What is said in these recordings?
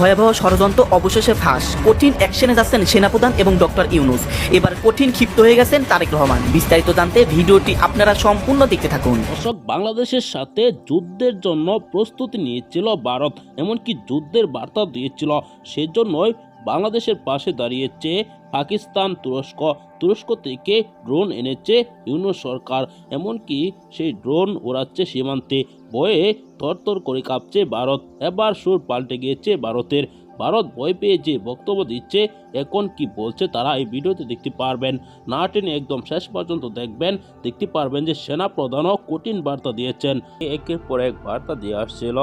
ভয়াবহ ষড়যন্ত্র অবশেষে ফাঁস। কঠিন অ্যাকশনে যাচ্ছেন সেনাপ্রধান এবং ডক্টর ইউনুস। এবার কঠিন ক্ষিপ্ত হয়ে গেছেন তারেক রহমান। বিস্তারিত জানতে ভিডিওটি আপনারা সম্পূর্ণ দেখতে থাকুন। দর্শক, বাংলাদেশের সাথে যুদ্ধের জন্য প্রস্তুতি নিয়েছিল ভারত, এমনকি যুদ্ধের বার্তা দিয়েছিল। সেজন্যই বাংলাদেশের পাশে দাঁড়িয়েছে পাকিস্তান তুরস্ক। তুরস্ক থেকে ড্রোন এনেছে ইউনুস সরকার, এমনকি সেই ড্রোন ওড়াচ্ছে সীমান্তে। বয়ে থরথর করে কাঁপছে ভারত। এবার সুর পাল্টে গিয়েছে ভারতের। ভারত ভয় পেয়ে যে বক্তব্য দিচ্ছে, এখন কি বলছে তারা এই ভিডিওতে দেখতে পারবেন। না টেনে একদম শেষ পর্যন্ত দেখবেন। দেখতে পারবেন যে সেনা প্রধানও কঠিন বার্তা দিয়েছেন। একের পর এক বার্তা দিয়ে আসছিল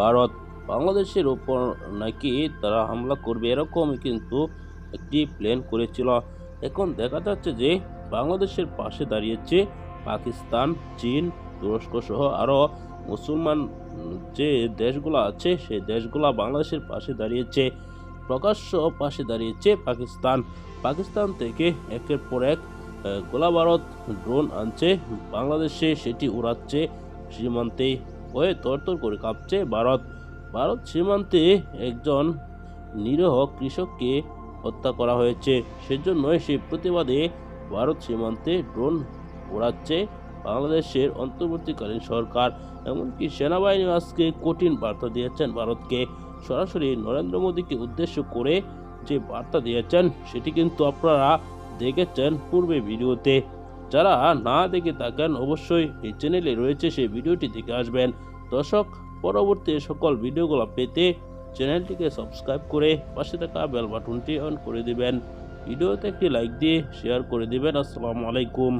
ভারত। বাংলাদেশের ওপর নাকি তারা হামলা করবে এরকমই কিন্তু একটি প্ল্যান করেছিল। এখন দেখা যাচ্ছে যে বাংলাদেশের পাশে দাঁড়িয়েছে পাকিস্তান চীন তুরস্ক সহ আরও মুসলমান যে দেশগুলো আছে সেই দেশগুলো বাংলাদেশের পাশে দাঁড়িয়েছে প্রকাশ্য পাশে দাঁড়িয়েছে পাকিস্তান। পাকিস্তান থেকে একের পর এক আহ, গোলা ভারত ড্রোন আনছে বাংলাদেশে সেটি উড়াচ্ছে সীমান্তে হয়ে তরতর করে কাঁপছে ভারত। ভারত সীমান্তে একজন নিরীহ কৃষককে হত্যা করা হয়েছে। সেজন্যই সেই প্রতিবাদে ভারত সীমান্তে ড্রোন উড়াচ্ছে বাংলাদেশের অন্তর্বর্তীকালীন সরকার। এমনকি সেনাবাহিনী আজকে কঠিন বার্তা দিয়েছেন ভারতকে। সরাসরি নরেন্দ্র মোদীকে উদ্দেশ্য করে যে বার্তা দিয়েছেন, সেটি কিন্তু আপনারা দেখেছেন পূর্বে ভিডিওতে। যারা না দেখে থাকেন, অবশ্যই এই চ্যানেলে রয়েছে সেই ভিডিওটি দেখে আসবেন। দর্শক পরবর্তী সকল ভিডিওগুলো পেতে চ্যানেলটিকে সাবস্ক্রাইব করে পাশে থাকা বেল বাটনটি অন করে দিবেন। ভিডিওতে একটি লাইক দিয়ে শেয়ার করে দিবেন। আসসালামু আলাইকুম।